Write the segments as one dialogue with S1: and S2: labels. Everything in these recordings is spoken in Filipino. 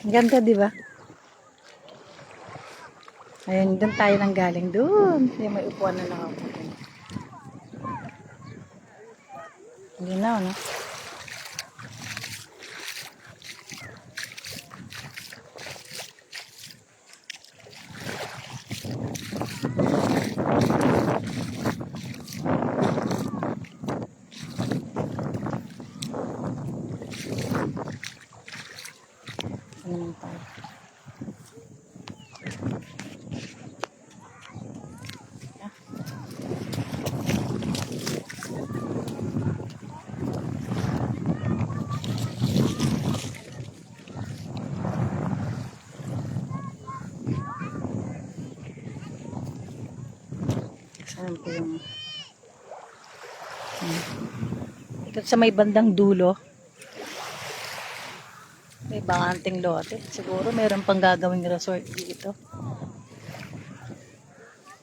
S1: Ganda, di ba? Ayun, doon tayo nang galing. Doon. Yung may upuan na nakaupo. Hindi na, no? Saan po yung... Ito sa may bandang dulo. May bakanting lote. Siguro meron pang gagawing resort dito.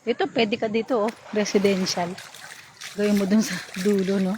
S1: Dito, pwede ka dito, oh. Residential. Gawin mo dun sa dulo, no?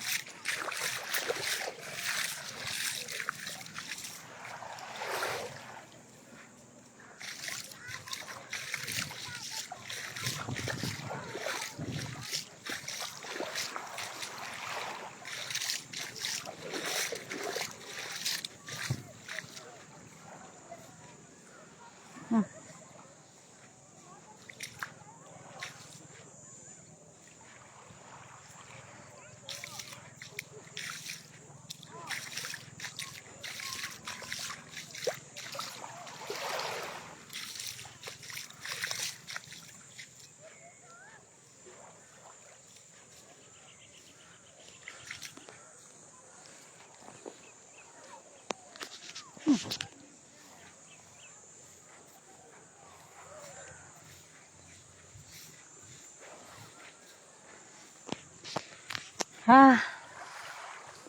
S1: Ha?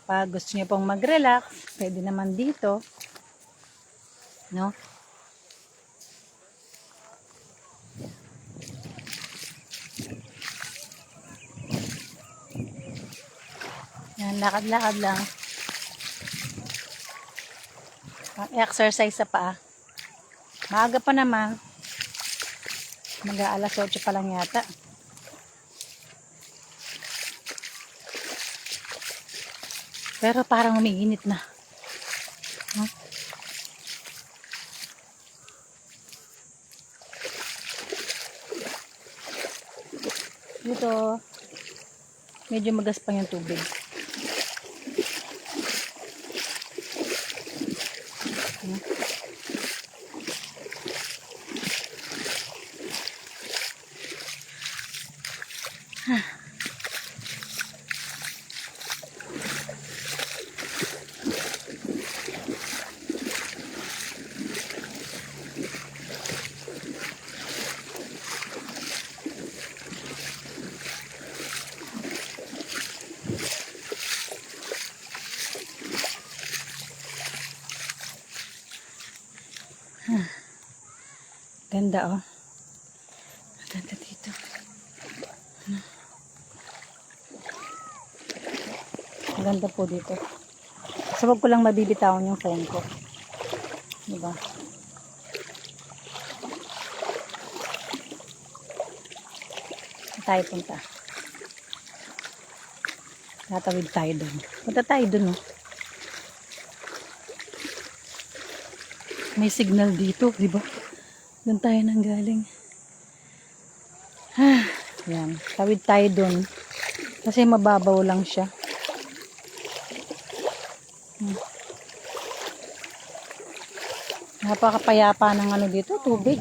S1: Pag gusto niyo pong mag-relax, pwede naman dito. No? Yan, lakad-lakad lang. Pang exercise sa paa. Maaga pa naman. Mag-aalas 8 pa lang yata. Pero parang umiinit na. Huh? Dito, medyo magaspang yung tubig. Hmm. Ganda oh. Ganda dito. Ganda po dito. So, wag ko lang mabibitawan yung phone ko. Diba? Tayo punta? Tatawid tayo dun. Punta tayo dun, oh. May signal dito, di ba? Doon tayo nang galing. Ah, yan. Tawid tayo doon. Kasi mababaw lang siya. Hmm. Napakapayapa ng ano dito, tubig.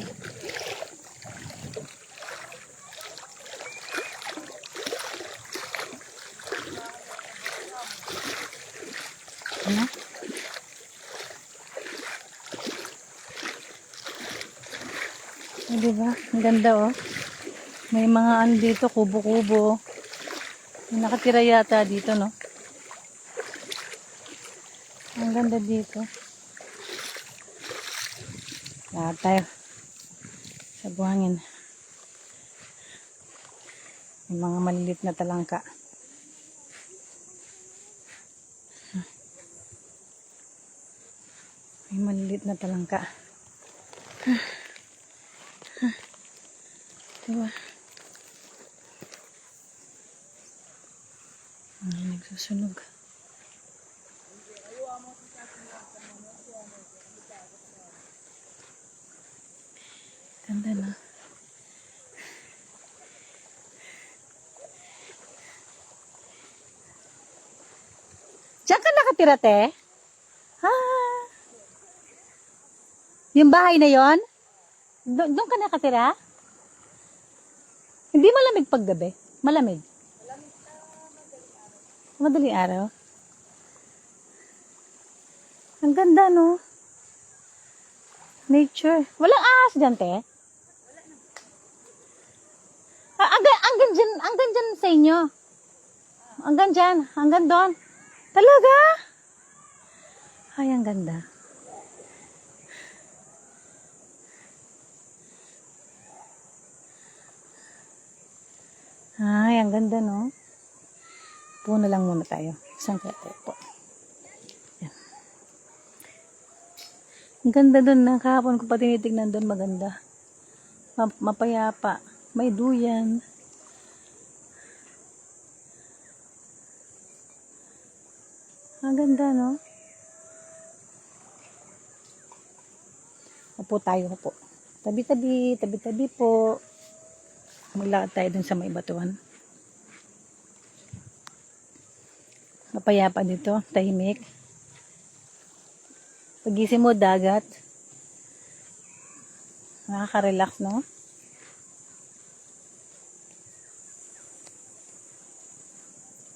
S1: Oh, diba? Ang ganda oh. May mga ano dito, kubo-kubo. May nakatira yata dito, no? Ang ganda dito. Lahat tayo. Sa buhangin. May mga malilit na talangka. May malilit na talangka. Diba? Ay, nagsusunog. Ganda na. Diyan ka nakatira, te? Ha? Yung bahay na yon? Do- doon ka nakatira? Hindi malamig paggabi? Malamig? Madaling araw? Ang ganda, no? Nature. Walang ahas dyan, te? Ah, hanggang, hanggang dyan, hanggang dyan sa inyo. Hanggang dyan, hanggang doon. Talaga? Ay, ang ganda. Ay, ang ganda, no? Po na lang muna tayo. Isang kaya tayo po. Yan. Ang ganda doon na kahapon ko pa tinitignan doon maganda. Ma- mapayapa. May duyan. Ang ganda, no? Upo tayo, upo. Tabi-tabi, tabi-tabi po. Maglakad tayo dun sa may batuan. Mapayapa dito, tahimik. Pagising mo, dagat. Nakaka-relax, no?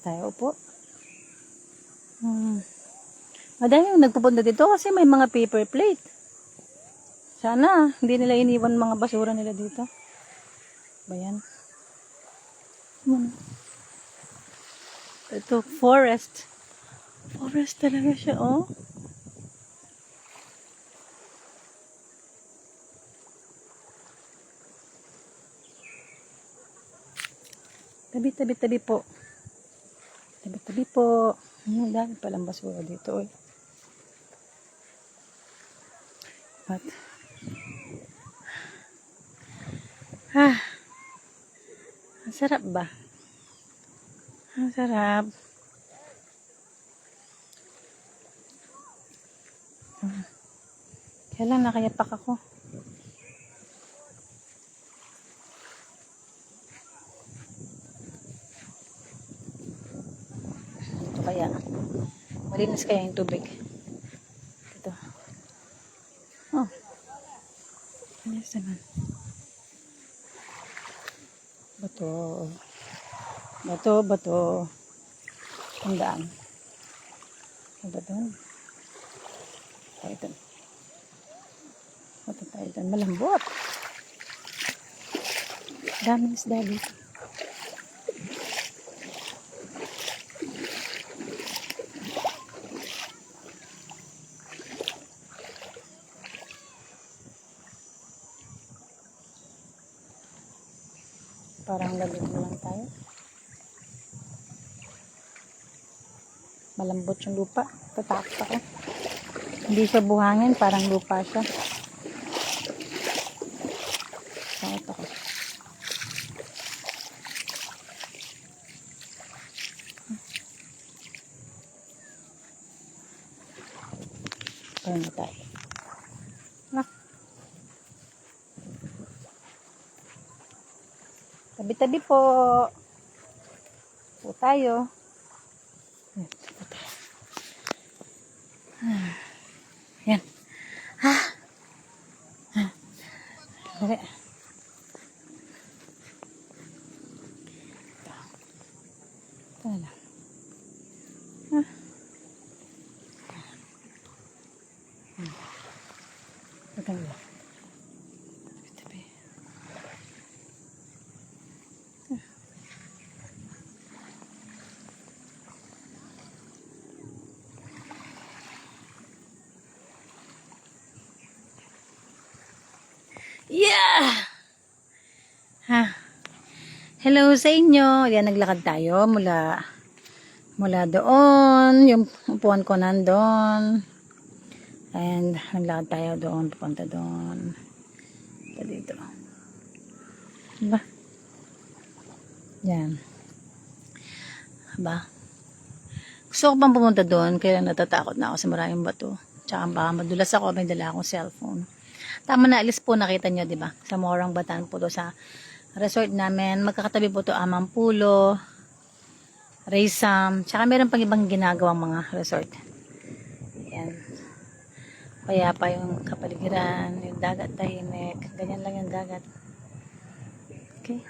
S1: Tayo po. Hmm. Madami yung nagpupunta dito kasi may mga paper plate. Sana, hindi nila iniwan mga basura nila dito. Ba yan? Hmm. Ito, forest. Forest talaga siya, oh. Tabi, tabi, tabi po. Tabi, tabi po. Ang dami palang basura dito, eh. At, ah, sarap ba? Ang sarap. Kaya lang nakayapak ako. Ito kaya. Malinis kaya yung tubig. Ito. Oh. Malinis naman. Bato. Bato, bato. Tandaan. Ano ba doon? Tayo doon. Bato tayo. Malambot. Daming isda dito. Parang mo lang tayo. Malambot yung lupa. Tatakot ako. Hindi siya buhangin, parang lupa siya. Takot ako. Parang tayo. Ah. Tabi-tabi po. Po tayo. Yan, tayo. Ah. Dali. Ito. Na lang. Hmm. Ito na lang. Yeah! Ha. Hello sa inyo. Yan, naglakad tayo mula mula doon. Yung upuan ko nandun. And naglakad tayo doon, papunta doon. Ito dito. Diba? Yan. Ba? Gusto ko pang pumunta doon, kaya natatakot na ako sa maraming bato. Tsaka baka madulas ako, may dala akong cellphone. Tama na, alis po nakita nyo, di ba? Sa Morang Batan po to sa resort namin. Magkakatabi po to Amang Pulo, Raysam, tsaka meron pang ibang ginagawang mga resort. Yan. Kaya pa yung kapaligiran, yung dagat tahimik. Ganyan lang yung dagat. Okay.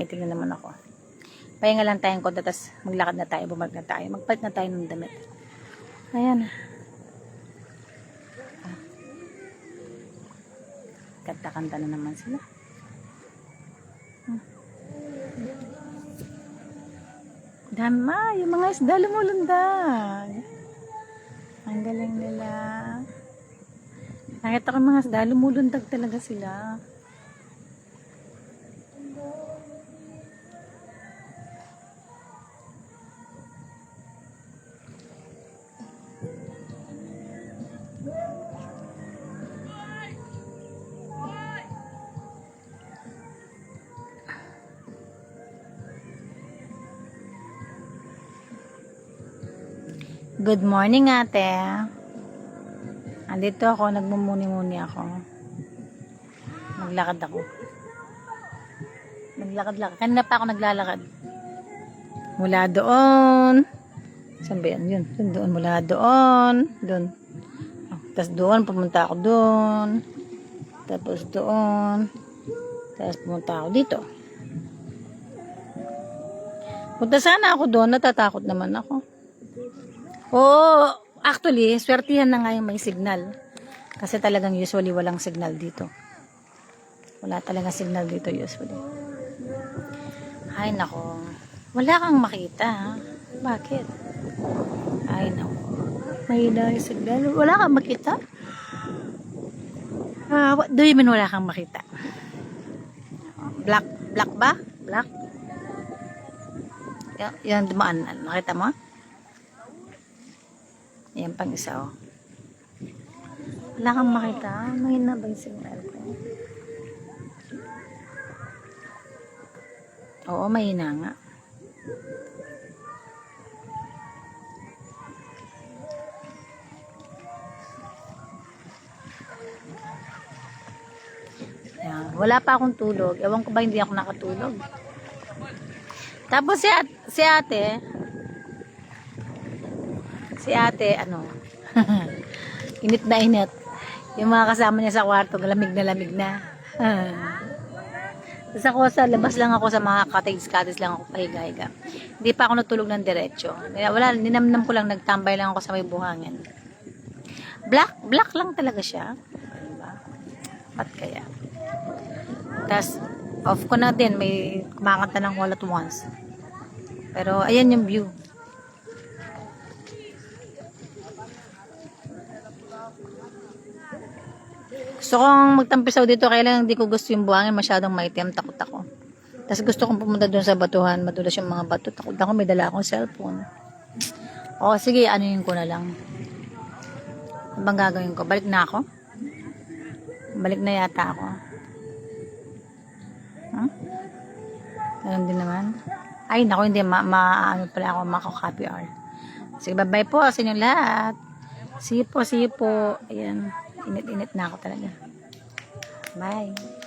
S1: Tingnan naman ako. Pahinga lang tayong konti, tapos maglakad na tayo, bumalik na tayo. Magpalit na tayo ng damit. Ayan. Ah. Kanta-kanta na naman sila. Hmm. Dama, yung mga isda lumulundag. Ang galing nila. Nakita ko mga isda, lumulundag talaga sila. Good morning, ate. Andito ako, nagmumuni-muni ako. Naglakad ako. Naglakad-lakad. Kanina pa ako naglalakad. Mula doon. Saan ba yan? Yun. Yun doon. Mula doon. Doon. Oh, Tapos doon, pumunta ako doon. Tapos doon. Tapos pumunta ako dito. Punta sana ako doon. Natatakot naman ako. Oo, actually, swertihan na nga yung may signal. Kasi talagang usually walang signal dito. Wala talaga signal dito usually. Ay, nako. Wala kang makita. ha? Bakit? Ay, nako. Mahina yung signal. Wala kang makita? Ah, what do you mean wala kang makita? Black, black ba? Black? Yan, yan dumaan. Nakita mo? Ayan pang isa oh. Wala kang makita. Mahina ba yung signal ko? Oo, mahina nga. Ayan. Wala pa akong tulog. Ewan ko ba hindi ako nakatulog. Tapos si, at, si ate, si ate, ano, init na init. Yung mga kasama niya sa kwarto, lamig na lamig na. Tapos ako sa labas lang ako sa mga cottage-cottage lang ako pahiga-higa. Hindi pa ako natulog ng diretso. Wala, ninamnam ko lang, nagtambay lang ako sa may buhangin. Black, black lang talaga siya. Diba? Ba't kaya? Tapos, off ko na din, may kumakanta ng all once. Pero, ayan yung view. Gusto kong magtampisaw dito, kaya lang hindi ko gusto yung buhangin, masyadong maitim, takot ako. Tapos gusto kong pumunta doon sa batuhan, madulas yung mga bato, takot ako, may dala akong cellphone. O, sige, ano yun ko na lang. Ano bang gagawin ko? Balik na ako? Balik na yata ako. Huh? Ganun din naman. Ay, naku, hindi. Ma, ma ano pala ako, mako-copy. Sige, bye-bye po sa inyo lahat. See you po, see you po. Ayan. Init-init na ako talaga. Bye.